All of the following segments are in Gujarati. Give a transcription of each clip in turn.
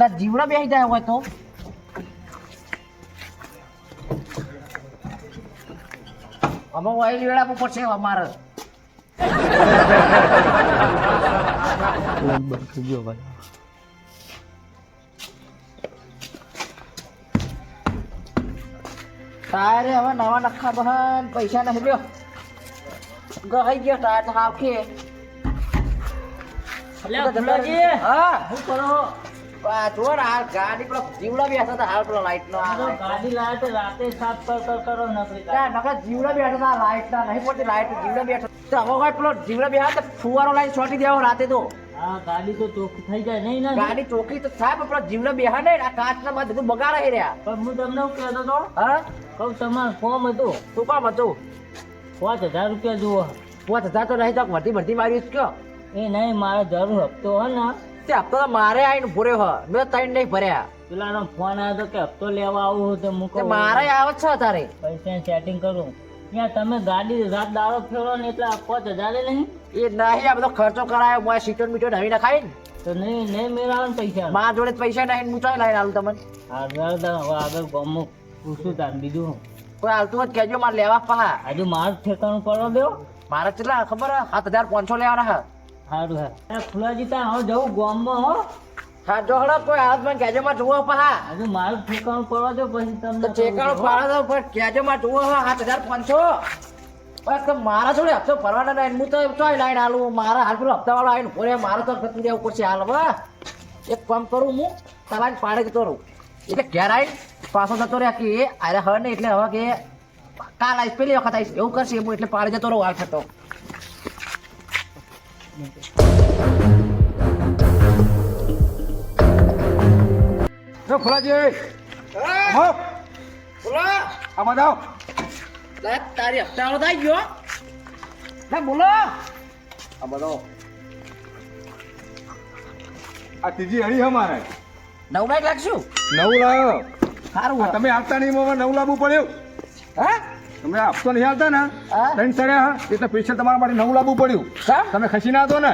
આટલા જીવડો બેસી જાય હોય તો? અમે વાયલી વેળા પર પડશે અમારે તારે હવે નવા નખા બહન પૈસા નહીં લ્યો. ગઈ ગયો ટાયર તો હાવ કે. હા. હું કરો? આ ને હાલ ગાડી પેલો જીવડા બેસા હતા હાલ પેલો લાઈટ નો. ગાડી તો રાતે સાફ કર કર કરો નકરી ત્યાં જીવડા બેઠા હતા લાઈટ ના નહીં પડતી લાઈટ જીવડા બેઠા તો હવે પેલો જીવડા બેઠા તો ફુવારો લાઈન છોટી દેવો રાતે તો. હા ગાડી તો ચોખ્ખી થઈ જાય નહીં ને ગાડી ચોખી તો થાય પણ પેલો જીવડા બેહા ને આ કાચ ના બધું બગાડે રહ્યા. પણ હું તમને શું કહેતો હતો? હા? કહું તમારું ફોર્મ હતું. શું કામ હતું? પાંચ હજાર રૂપિયા જુઓ. પાંચ હજાર તો નહીં તો ભરતી ભરતી મારી કયો. એ નહીં મારે જરૂર હપ્તો હે ને તે હપ્તો મારે આવીને ભર્યો હ. મેં ત્રણ નહીં ભર્યા. પેલાનો ફોન આવ્યો તો કે હપ્તો લેવા આવું તો કહું મારે આવે છે તારે. પૈસા સેટિંગ કરું. ત્યાં તમે ગાડી રાત દાડો ફેરો ને એટલે પાંચ હજાર નહીં? એ નહીં આ બધો ખર્ચો કરાયો. મારે સીટો મીટો નવી નખાય ને. તો નહીં નહીં મેળાવે પૈસા. મારા જોડે પૈસા નહીં હું ચાલ લાવીને આવું તમને. આગળ હવે આગળ ગમો. પૂછું તાર બીજું. કોઈ હાલતું હોય તો કહેજો મારે લેવા પહા. હજુ મારું ઠેકાણું પડવા દો. મારે કેટલા ખબર? સાત હજાર પાંચસો લેવાના હા. સારું હા ફુલાજી ત્યાં હવે જવું ગામમાં હો. હા જો હળો કોઈ હાથ મને કહેજો માં જુઓ પા હજુ મારું ઠેકાણું પડવા દો પછી તમને ઠેકાણું પાડો દો પણ કેજો માં જુઓ હા સાત હજાર પાંચસો. બસ તો મારા જોડે હપ્તો ભરવાના નહીં હું તો તો લાઈન આલું મારા હાલ પેલો હપ્તા વાળો આવીને ભરે મારે તો ગતું દેવું પડશે હાલ હવે એક કામ કરું હું તમારે પાડે જતો રહું. એટલે ઘેર આવીને પાછો જતો રહ્યા કે અરે હવે નહીં એટલે હવે કે કાલ આવીશ પેલી વખત આવીશ. એવું કરશે હું એટલે પાડે જતો રહું હાલ થતો. જો ફુલાજી. હો. બોલો. આમાં જાઓ. લે, તારી હપ્તા વાળો થઈ ગયો. લે બોલો. આ બધો. આ ત્રીજી હળી અમારે નવ બાઈક લાગશું? નવ લાવ્યો સારું તમે આવતા નહીં મોમાં નવ લાવવું પડ્યું. હા? તમે આપતો નહીં આવતા ને? ત્રણ ચડ્યા એટલે પૈસા તમારા માટે નવું લાવવું પડ્યું. તમે ખસી ના હતો ને.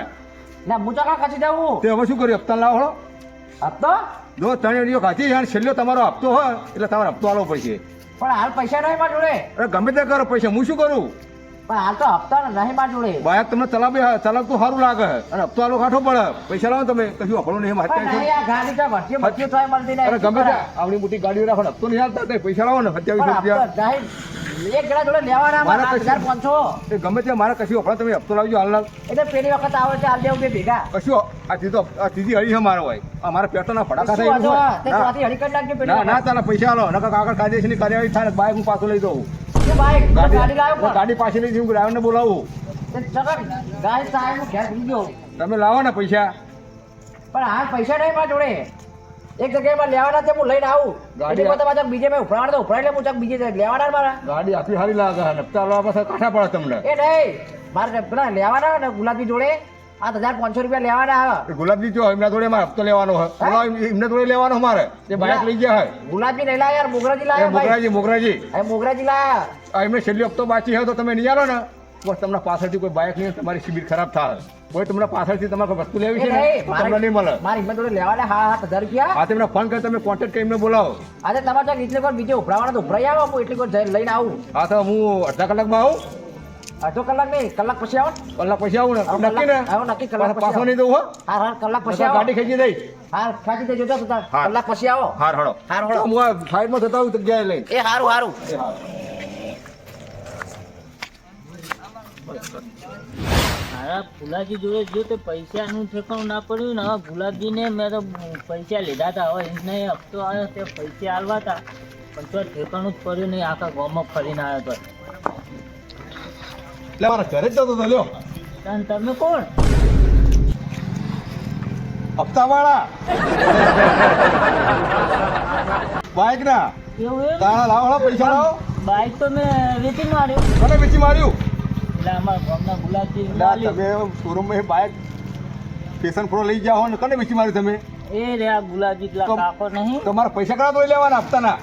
ના હું તો કાં ખસી જાઉં. તે હવે શું કર્યું? હપ્તા લાવો હળો હપ્તો? જો ત્રણ અડીઓ ખાતી અને છેલ્લો તમારો હપ્તો હોય એટલે તમારે હપ્તો આલવો પડશે પણ હાલ પૈસા નહીં મારા જોડે. અરે ગમે તે કરો પૈસા હું શું કરું? પણ હાલ તો હપ્તા નહીં મારા જોડે. બાયક તમને ચલાવે ચલાવતું સારું લાગે. અને હપ્તો આલો કાઠો પડે. પૈસા લાવો તમે. કશું આપણું નહીં મારે ગાડી તો ભરતી ભરતી થાય મળતી નહીં. અરે ગમે તે. આવડી મોટી ગાડીઓ રાખો હપ્તો નહીં હાલતા. પૈસા લાવો ને સત્યાવીસ રૂપિયા. એક જણા જોડે લેવાના મારા હજાર પાંચસો. એ ગમે તે મારે કશું હફડા તમે હપ્તો લાવજો હાલના એટલે પેલી વખત આવે છે હાલ દેવું બે ભેગા. કશું આ ત્રીજો આ ત્રીજી હળી છે મારો હોય અમારા મારા પેટોના ફટાકા થાય એવું ના. ના તારા પૈસા આલો. નકર કાગળ કાયદેસરની કાર્યવાહી થાય બાઈક હું પાછો લઈ દઉં ગાડી. પાછી લઈ જઉં ડ્રાઈવરને બોલાવું. હું તમે લાવો ને પૈસા. પણ હાલ પૈસા નહીં મારા જોડે. એક જગ્યાએ મારે લેવાના છે હું લઈને આવું. ગાડી બધા પાછા બીજે મેં ઉભરાવાના તો ઉભરાય એટલે હું ચાક બીજે લેવાના મારા. ગાડી આટલી સારી લાગે હપ્તા લાવવા પાસે કાઠા પડે તમને. એ નહીં. મારે પેલા લેવાના ને ગુલાબી જોડે. આ હજાર પાંચસો રૂપિયા લેવાના આવે ગુલાબજી જો એમના જોડે મારે હપ્તો લેવાનો હોય એમને એમ- એમના જોડે લેવાનો મારે. એ બાઇક લઈ ગયા હોય. ગુલાબી નહીં લાયા યાર મોગરાજી લાયા મોગરાજી મોગરાજી. એ મોગરાજી લાયા. એમને છેલ્લી હપ્તો બાકી હોય તો તમે નહીં આવો ને? બસ તમને પાછળથી કોઈ બાઇક નહીં તમારી શિબિર ખરાબ થાય. કોઈ તમને પાછળથી તમારે વસ્તુ લેવી છે ને તો તમને નહીં મળે. મારી હિંમત જોડે લેવાના હા સાત હજાર રૂપિયા હા તમને ફોન કરી તમે કોન્ટેક્ટ કરીને બોલાવો. આજે તમારે ત્યાં એટલે કોઈ બીજે ઉભરાવાના તો ઉભરાઈ આવો હું એટલી જઈને લઈને આવું. હા તો હું અડધા કલાકમાં આવું. અડધો કલાક નહીં કલાક પછી આવો કલાક પછી આવું ને. નક્કી ને? આવો નક્કી કલાક પાછો- નહીં દઉં હો? હા હા કલાક પછી આવો. ગાડી ખેંચી દઈ. હાર ખાતી દેજો તો કલાક પછી આવો. હાર હળો હાર હળો. હું સાઈડમાં જતા આવું જગ્યાએ લઈને. એ હારું હારું. એ હાર. મારા ભુલાજી જોડે જો તે પૈસાનું ઠેકાણું ના પડ્યું ને હવે ફુલાજીને મેં તો પૈસા લીધા હતા હવે એને હપ્તો આવ્યો તે પૈસા આલવા હતા પણ તો ઠેકાણું જ પડ્યું નહીં આખા ગામમાં ફરીને આવ્યો તો. એટલે મારા ઘરે જ જતો હતો લ્યો. તન તમે કોણ? હપ્તાવાળા. બાઇક બાઈક ના? તારા લાવાળા પૈસા લાવો. બાઈક તો મેં વેચી માર્યું. કોને વેચી માર્યું? એટલે અમારા ગામના ગુલાબજી તમે શોરૂમમાં એ બાઈક ફ્રો લઈ જાઓ ને કોને વેચી માર્યું તમે? એ રે આ ગુલાબજી કાકો નહીં. તમારા પૈસા કરા તો લેવાના હપ્તાના?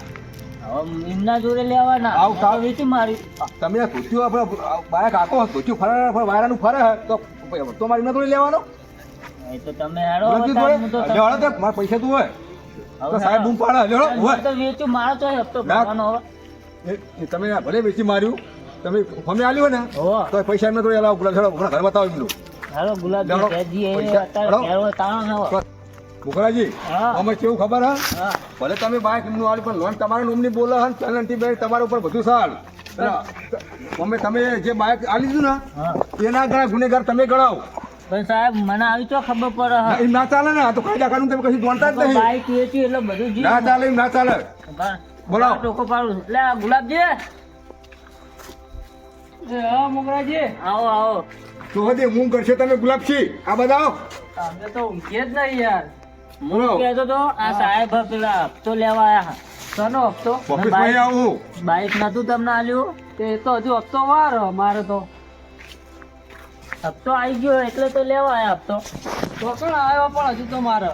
એમના જોડે લેવાના. આવું કામ- તો વેચી માર્યું તમે ધોતિયું આપણે બાઈક આખો ધોતિયું ફરે વાયરાનું ફરે તો તો મારી એમના જોડે લેવાનો? એ તો તમે હેડો હું તો જોડે? તે મારા પૈસા તું હોય. તો સાહેબ બૂમ પાડે લ્યો મેં તો મારો તો હપ્તો ના. ભરવાનો હવે. તમે ભલે વેચી માર્યું. તમે અમે આલ્યો ને તો પૈસા એમને તો એલા ગુલાબ છોડો ઘર બતાવો એમનું. હાલો. મુખરાજી હા. અમે કેવું ખબર હા? ભલે તમે બાઈક એમનું આલ્યું પણ લોન તમારા નોમની બોલે હે પેનલ્ટી બે તમારા ઉપર બધું સાલ. અમે તમે જે બાઈક આલી દીધું ને એના ઘણા ગુનેગાર તમે ગણાવો. પણ સાહેબ મને આવી તો ખબર પડે ના, એમ ના ચાલે ને આ તો કાયદા કાનૂન તમે કશું જાણતા જ નહીં. બાઈક એટલે બધું ના ચાલે એમ ના ચાલે. બોલાવો. ટોકો પાડું. એટલે ગુલાબજી. મોગરાજી. આવો આવો. તો હજી હું કરશે તમે ગુલાબસિંહ? આ બતાવો. અમે તો ઊંઘીએ જ નહીં યાર. હું કહેતો તો આ સાહેબ પેલા હપ્તો લેવા આયા સનો હપ્તો? ઓફિસમાં આવું બાઈક નતું તમને આલ્યું? તે તો હજુ હપ્તો વાર મારે તો. હપ્તો આવી ગયો એટલે તો લેવા આયા હપ્તો. તો પણ આવ્યો પણ હજુ તો મારે.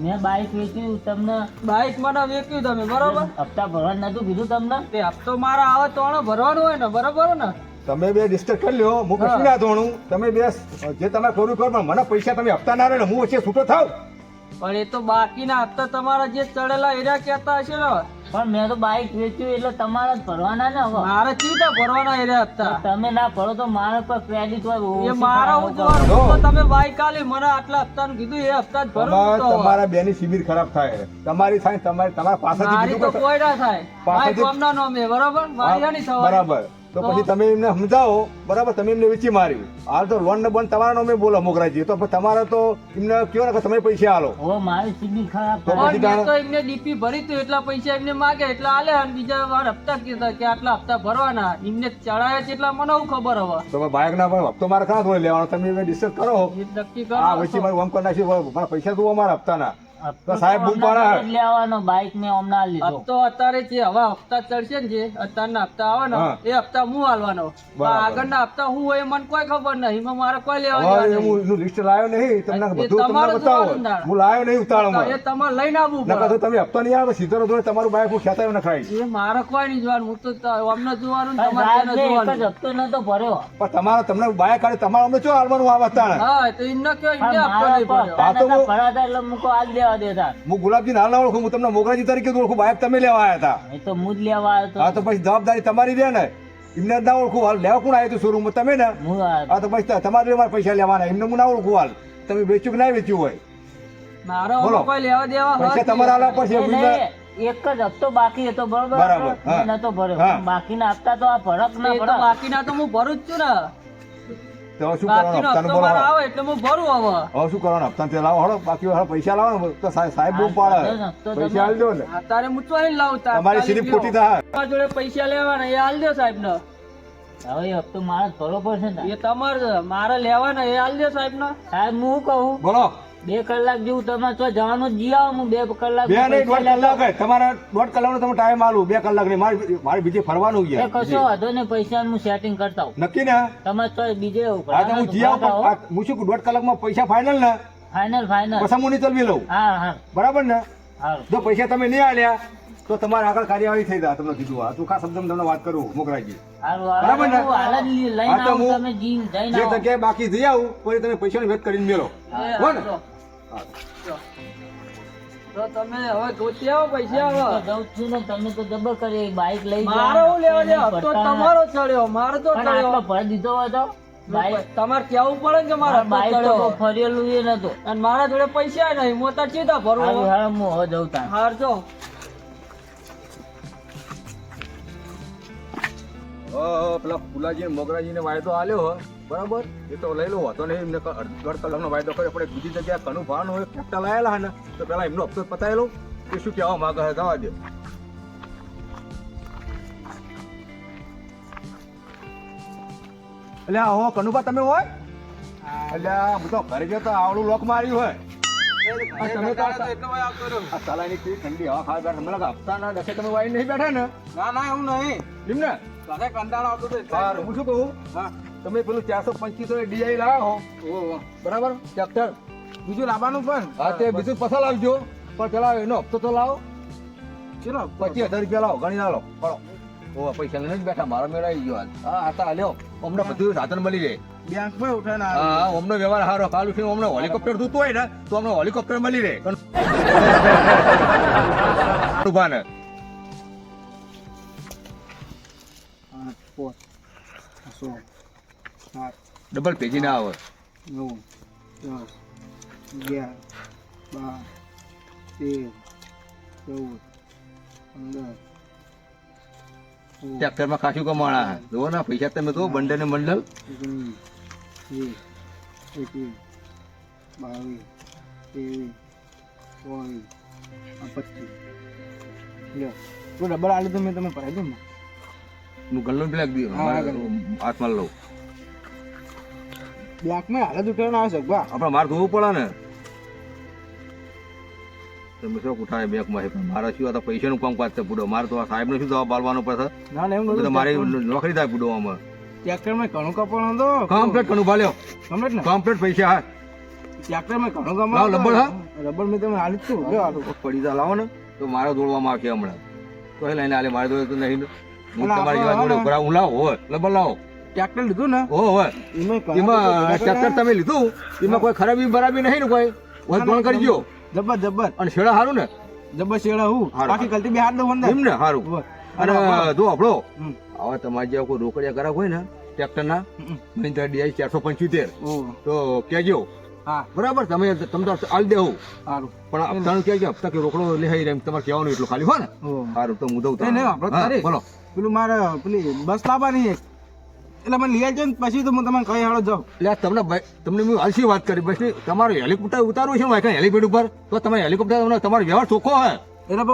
મેં બાઇક વેચ્યું તમને બાઇક મને વેચ્યું તમે બરોબર? હપ્તા ભરવાનું નતું કીધું તમને? તે હપ્તો મારા આવે તો ભરવાનું હોય ને બરોબર ને? તમે બે ડિસ્ટર્બ કરી લ્યો. હું કશું ના ધોણું. તમે બે જે તમે ખોરું કરો પણ મને પૈસા તમે હપ્તા ના રહે હું વચ્ચે છૂટો થાવ. પણ એ તો બાકીના હપ્તા તમારા જે ચડેલા એરા કહેતા હશે ને. પણ મેં તો બાઈક વેચ્યું એટલે તમારા જ ભરવાના ને હવે. મારે ચીતા ભરવાના એરા હપ્તા? તમે ના ભરો તો મારે પર ક્રેડિટ હોય એ મારા હું તો તમે બાઈક આલી મને આટલા હપ્તાનું કીધું એ હપ્તા જ તમારા તમારા બેની શિબિર ખરાબ થાય. તમારી થાય તમારી તમારા પાસેથી મારી તો કોઈ- ના થાય. બાઈક આમના નામે બરોબર? મારી નહીં થવાની બરાબર. તો પછી તમે એમને સમજાવો. બરાબર તમે એમને વેચી મારી હાલ તો લોન ને બંધ તમારા નામે બોલો મોકરાજી તો તમારે તો એમને કયો ને કે તમે પૈસા આલો. ઓ મારી ખરાબ તો પછી તો એમને ડીપી ભરી તો એટલા પૈસા એમને માગે એટલા આલે અને બીજા વાર હપ્તા કીધા કે આટલા હપ્તા ભરવાના. એમને ચડાવે છે એટલા મને હું ખબર હવે? તો બાયક ના પણ હપ્તો મારે ક્યાં થોડી લેવાનો? તમે એમને ડિસ્કસ કરો. નક્કી કરો. આ વચ્ચે મારું આમ કરી નાખ્યું મારા પૈસા તો અમારા હપ્તાના. તો સાહેબ બૂમ પાડે. લેવાનો બાઈક મેં હમણાં લીધો. તો અત્યારે જે હવા હપ્તા ચડશે ને જે અત્યારના હપ્તા આવે ને એ હપ્તા હું હાલવાનો. આગળના હપ્તા હું હોય મને કોઈ ખબર નહીં. એમાં મારે કોઈ લેવા હું લિસ્ટ લાવ્યો નહીં તમને બધું તમને તમારે બતાવો. હું લાવ્યો નહીં એ તમારે લઈને આવવું નકર તમે હપ્તા નહીં આવે સીધો જોડે તમારું બાઇક હું ખેંચાયો નખાય એ મારે કોઈ નહીં જોવાનું. હું તો અમને જોવાનું ને તમારે જોવાનું. હપ્તો નતો ભર્યો. પણ તમારા તમને બાઇક કાઢે તમારે અમને શું હાલવાનું આ હા તો એમને કયો એમને હપ્તો નહીં ભર્યો. આ તો ભરાતા એટલે મૂકો આજ લેવા દેતા. હું ગુલાબજી હાલ ના ઓળખું હું તમને મોગરાજી તરીકે ઓળખું બાઇક તમે લેવા આવ્યા હતા એ તો હું જ લેવા આવ્યો હા તો પછી જવાબદારી તમારી રહે ને એમને ના ઓળખું હાલ લેવા કોણ આવ્યું હતું શોરૂમ તમે ને? હા તો પછી તમારે લેવા પૈસા લેવાના એમને હું ના ઓળખું હાલ. તમે વેચ્યું કે ના વેચ્યું હોય? મારો. કોઈ લેવા દેવા પૈસા તમારા આલા પછી એક જ હપ્તો બાકી હતો બરોબર? નતો ભર્યો. બાકીના હપ્તા તો આ ભરક ના બાકીના તો હું ભરું જ છું ને. તો હવે શું કરવાનું? હપ્તાનું બોલો આવે એટલે હું ભરું હવે. હવે શું કરવાનું? હપ્તા તે લાવો. હળો બાકી હવે પૈસા લાવો ને. તો સાહેબ સાહેબ બહુ પાડે. પૈસા આલી દો ને. તારે હું લાવું તમારી સિરીપ ખોટી થાય. જોડે પૈસા લેવાના એ હાલ દો સાહેબ ને હવે હપ્તો મારે ભરવો પડશે ને. એ તમારે મારે લેવાના એ હાલ દો સાહેબ ને સાહેબ હું કહું? બોલો. બે કલાક જેવું તમે તો જવાનું જ જી આવો હું બે કલાક બે નહીં દોઢ કલાક. તમારા દોઢ કલાકનો તમે ટાઈમ આલું બે કલાક નહીં. મારે મારે બીજે ફરવાનું ગયા કશો વાંધો નહીં પૈસા હું સેટિંગ કરતા હું નક્કી ને? તમે તો બીજે હા તો હું જી આવું હું શું દોઢ કલાકમાં પૈસા ફાઇનલ ને? ફાઇનલ ફાઇનલ પછી હું નહીં ચલવી લઉં? હા હા. બરાબર ને? જો પૈસા તમે નહીં આલ્યા તો તમારે આગળ કાર્યવાહી થઈ જાય તમને કીધું. આ ચોખ્ખા શબ્દ તમને વાત કરું મોકરાજી બરાબર ને? જ જગ્યાએ બાકી જઈ આવું પછી તમે પૈસાની વેટ કરીને મેળો. હા. તો તમે હવે ગોતી આવો પૈસા આવો જઉં છું ને તમે તો જબર કરી બાઈક લઈ મારો લેવા દે હપ્તો તમારો ચડ્યો મારો તો ચડ્યો. ભરી દીધો હોય તો? તમારે કેવું પડે કે મારા બાઈક તો ફરેલું એ નતો. અને મારા જોડે પૈસા નહીં હું તો ચીધા ભરવું હાર હું હવે જઉં તાર હાર જો. પેલા ફુલાજી ને મોગરાજી ને વાયદો આલ્યો બરાબર? એ તો લઈ લો વાંધો નહીં એમને દોઢ કલાકનો વાયદો કર્યો પણ એક બીજી જગ્યાએ કનું ભાન હોય ફેક્ટા લાયેલા ને તો પેલા એમનો હપ્તો પતાવી લો કે શું કહેવા માંગે છે જવા દે. એટલે હો કનુભા તમે હોય? એટલે હું તો ઘરે ગયો તો આવડું લોક માર્યું હોય. તમે ઠંડી હવા ખાવા બેઠા તમને ના દસે તમે વાઈ નહીં બેઠા ને? ના ના એવું નહીં. એમ ને? કંટાળો આવતો હું શું કહું? તમે પેલું ચારસો પંચીસો ડીઆઈ લાવો. બરાબર? ટ્રેક્ટર બીજું લાવવાનું પણ. હા તે બીજું પસાર લાવજો પણ પેલા એનો હપ્તો તો લાવો. ચલો પચીસ હજાર રૂપિયા લાવો ગણી ના લો. પડો. પૈસા લઈને જ બેઠા મારો મેળા આવી ગયો. હા હા તા લ્યો અમને બધું સાધન મળી જાય બેંકમાં પણ ઉઠે આવ્યો. હા અમને વ્યવહાર સારો કાલ ઉઠીને અમને હોલિકોપ્ટર જોતું હોય ને તો અમને હોલિકોપ્ટર મળી રહે. ઊભા ને સો, ડબલ પેજી ના આવે નવ, દસ, અગિયાર, બાર, તેર, ચૌદ, પંદર, ટ્રેક્ટરમાં ખાસું કમાણા જુઓ ના પૈસા તમે તો બંડલ ને બંડલ. એકવીસ, બાવીસ, ત્રેવીસ, ચોવીસ, પચીસ. તો ડબલ આલુ તો મેં તમે ભરાઈ દો ને. હું ગલ્લો બ્લેક હા, હાથમાં લઉં. બેંકમાં હાલત ઉઠાવવાનો આવે બા આપણે મારે ધોવું પડે ને. તમે શું ઉઠાવે બેંકમાં? માં મારે શું આ પૈસા પૈસાનું કામ કાજ છે બુડો મારે તો આ સાહેબને શું દવા બાળવાનું પડશે? ના ના એમ. મારી નોકરી થાય બુડોવામાં ટ્રેક્ટરમાં ઘણું કપાણો હતો. કમ્પ્લેટ ઘણું ભાલ્યો. કમ્પ્લીટ ને? કમ્પ્લેટ પૈસા હા. ટ્રેક્ટરમાં ઘણું લાવ, રબર હા? રબર મેં તમે હાલી જ છું. આ તો પડી જા લાવો ને તો મારે દોડવામાં આવશે હમણાં. તો લઈને આલે મારે દોડે તો નહીં. હું તમારી જેવા દોડે હું લાવો હોય. રબર લાવો. ટ્રેક્ટર લીધું ને? ઓ હોય. એમાં ટ્રેક્ટર તમે લીધું? એમાં કોઈ ખરાબી બરાબી નહીં ને કોઈ? હોય ફોન ગયો. જબર જબર. અને શેડા સારું ને? જબર શેડા હું? બાકી ગલતી બે હાથ દઉં અંદર. એમ ને? સારું અને જો આપણો હવે તમારે જેવા કોઈ રોકડિયા કરાવ હોય ને ટ્રેક્ટરના. મહિન્દ્રા ડીઆઈ ચારસો પંચોતેર. તો કહેજો. હા. બરાબર? તમે તમે તો આલ દેવું સારું પણ હપ્તાનું કેજો હપ્તા કે રોકડો લેહાઈ રહે એમ તમારે કહેવાનું એટલું ખાલી હોય ને? સારું તો હું દઉં. બોલો. પેલું મારે પેલી બસ લાવવાની એક એટલે મને લઈ આવજો ને પછી તો હું તમને કઈ હાલો જાઉં. એટલે તમને તમને મેં આલસી વાત કરી. પછી તમારું હેલિકોપ્ટર ઉતારવું છે મારે હેલિપેડ ઉપર? તો તમે હેલિકોપ્ટર તમારો વ્યવહાર ચોખ્ખો હે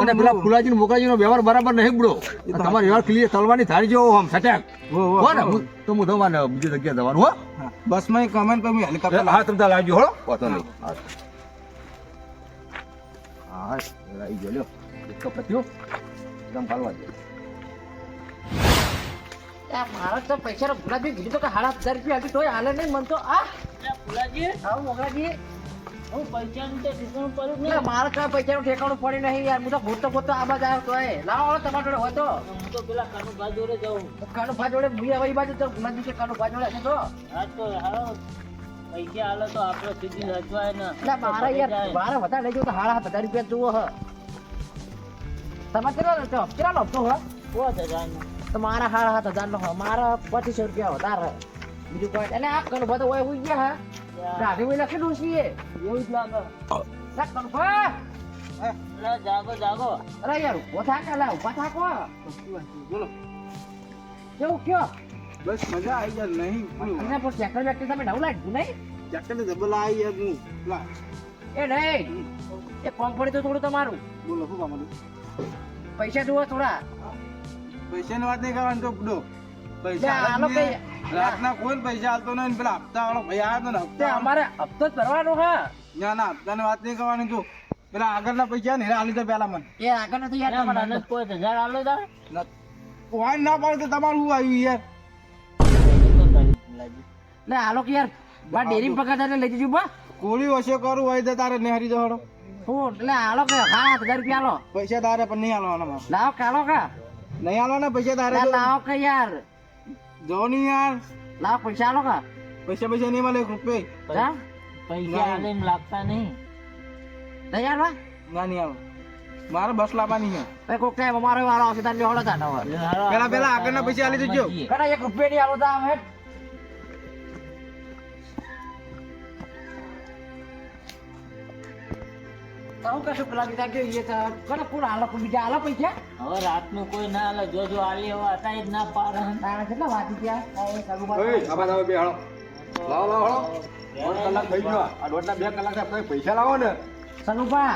અને પેલા ફુલાજી મોકલાજી નો વ્યવહાર બરાબર નહીં બડો. તમારો વ્યવહાર ક્લિયર તલવાની થાળી જેવો આમ સટેક હો, હો, હો. તો હું દવા બીજી જગ્યાએ જવાનું હો. બસ એક કમેન્ટ પર હેલિકોપ્ટર હા તમે લાવજો હો. વાંધો નહીં. હા. હા ગયો લ્યો. એક તો પત્યો. એકદમ ફાલવા દે. મારા તો પૈસા કીધું તો કે સાડા હજાર રૂપિયા તોય હાલે નહીં મન તો આ. ભુલાજી. હા આવું હું પૈસાનું તો ઠેકાણું પડ્યું નહીં. મારે કઈ પૈસાનું ઠેકાણું પડી નહીં યાર હું તો ખોટો ખોટો આ બાજુ આવ્યો તોય. લાવો હાલો જોડે હોય તો. હું તો પેલા કાનુભા જોડે જાઉં. કાનુભા જોડે હું હવે બાજુ તો ગુલાબી કે કાનુભા જોડે હશે તો. હા તો હાલો. પૈસા હાલો તો આપણે સીધી રચવાય ને. એટલે મારે યાર મારે વધારે લઈ તો હાડા હતા હજાર રૂપિયા જુઓ હ. તમારે કેટલા કેટલા હપ્તો હ પાંચ હજારનું. તો મારા સાડા સાત હજાર નો મારા પચીસો રૂપિયા વધારે. બીજું કોઈ એટલે આ કાનુભા તો હોય હુઈ ગયા ગાડી હોય લખેલું છે એવું જ લાગે. ના કાનુભા જાગો જાગો. અરે યાર ઊભો થાક અલા ઊભા થાકો બોલો. કેવું કયો બસ મજા આવી જાય નહીં એના પર તમે નવું લાગ્યું નહીં? આવી યાર હું. એ નહીં. એ કોમ તો થોડું તમારું. બોલો શું કામ પૈસા જુઓ થોડા. પૈસાની વાત નહીં કરવાની તો પૈસા ની. રાતના કોઈ પૈસા હાલતો નહીં પેલા હપ્તા વાળો ભાઈ આવ્યો ને હપ્તા અમારે હપ્તો જ ભરવાનો હા. ના ના હપ્તાની વાત નહીં કરવાની તું. પેલા આગળના પૈસા ને હાલી દે પેલા મને. એ આગળ નથી યાર મને પાંચ હજાર આલો તારે વાન ના પાડે તો તમારું આવ્યું યાર? તો લે હાલો કે યાર બા ડેરી પગાર લઈ જજો બા. કોળી વસે કરું હોય તો તારે નિહારી જવાનો હું એટલે હાલો કે સાત હજાર રૂપિયા હાલો પૈસા તારે પણ નહીં હાલવાના. લાવો કાલો કા. નહીં હાલવાના પૈસા તારે લાવો કે યાર જો નહીં યાર લાવ પૈસા હાલો કા પૈસા પૈસા નહીં મળે જા પૈસા આલે એમ લાગતા નહીં નહીં યાર બા ના નહીં હાલો મારે બસ લાવવાની છે એ કોક ટાઈમ અમારો વારો આવશે તારે હોળા તા નવો પેલા- પેલા આગળના પૈસા આલી દેજો. કડા એક રૂપિયા ની આલો તા હવે તારું કશું? પેલા બીજા કે એ તો કોણ આલો કોઈ બીજા હાલો પૈસા? હવે રાતનું કોઈ ના હાલે જો જો આલી હવે હતા જ ના પાર તારા કેટલા વાગી ગયા? એ સાગુ બાજુ. ઓય આબા તમે બે લાવો લાવો હાલો. દોઢ કલાક થઈ ગયો. આ દોઢના બે કલાક પૈસા લાવો ને. સનુભા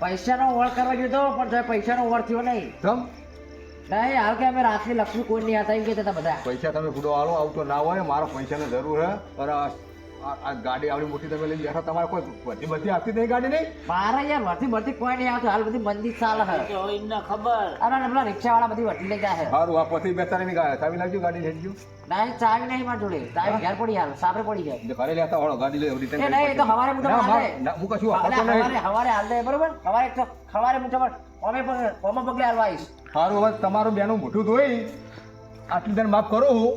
પૈસાનો ઓળ કરવા ગયો તો પણ પૈસાનો ઓળ થયો નહીં. સમ નહીં હાલ કે અમે રાતની લક્ષ્મી કોઈ નહીં હતા એમ કહેતા બધા. પૈસા તમે પૂરો આલો આવતો ના હોય મારો પૈસાની જરૂર હે. પર આ ગાડી આવડી મોટી તમે લઈને બેઠા તમારે કોઈ બધી બધી આવતી નહીં ગાડી નહીં? મારે યાર વધી બધી કોઈ નહીં આવતી હાલ બધી મંદી ચાલે હે તો ખબર. અરે પેલા રિક્ષા વાળા બધી વધી લઈ ગયા હે સારું આ પછી બેસાડી ની ગાડી ચાવી લાવજો ગાડી લઈ જજો નહીં ચાવી નહીં મારી જોડે. ચાવી ઘેર પડી હાલ સાપરે પડી જાય ઘરે લેતા હોળો ગાડી લઈ રિટર્ન એ નહીં, એ તો હવારે તમને હાલે. હું કશું આપતો હવારે નહીં. હવારે હાલ દે બરોબર? હવારે તો હવારે હું ઓમે પગ- ઓમે પગલે હાલવાઈશ હારું સારું હવે તમારું બેનું મોટું ધોઈ આટલી દિન માફ કરું હું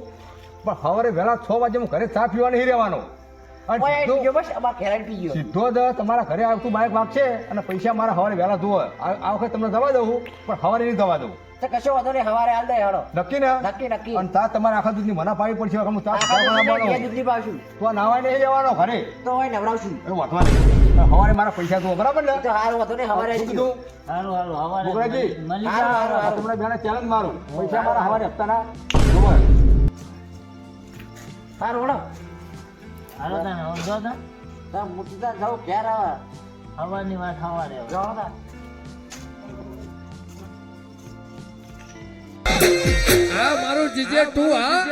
પણ સવારે વહેલા છ વાગે હું ઘરે ચા પીવાની નહીં રહેવાનો. સીધો- દ તમારા ઘરે આવતું બાઇક વાગશે અને પૈસા મારા સવારે વહેલા ધોવે આ વખત તમને દવા દઉં પણ સવારે નહીં દવા દઉં. તો કશો વાંધો નહીં હવારે હાલ દે હેડો નક્કી ને? નક્કી નક્કી. અને તા તમારે આખા દૂધની મના પાવી પડશે હું દૂધની પાવશું તો નહીં જવાનો ઘરે. તો હોય નવડાવશું એ વાંધવા નહીં. સવારે મારા પૈસા જુઓ બરાબર ને? તો હારું વાંધો નહીં હવારે આવી હવારે. હારું, હારું, તમને બેને ચેલેન્જ મારું. પૈસા મારા સવારે હપ્તાના જુઓ. હારું હાલો તાને, હવે જો તાન. તો મૂકી દે જાઉં ઘેર આવે વાત હવારે હવે. જાઓ તા. આ મારું જીજે ટુ હા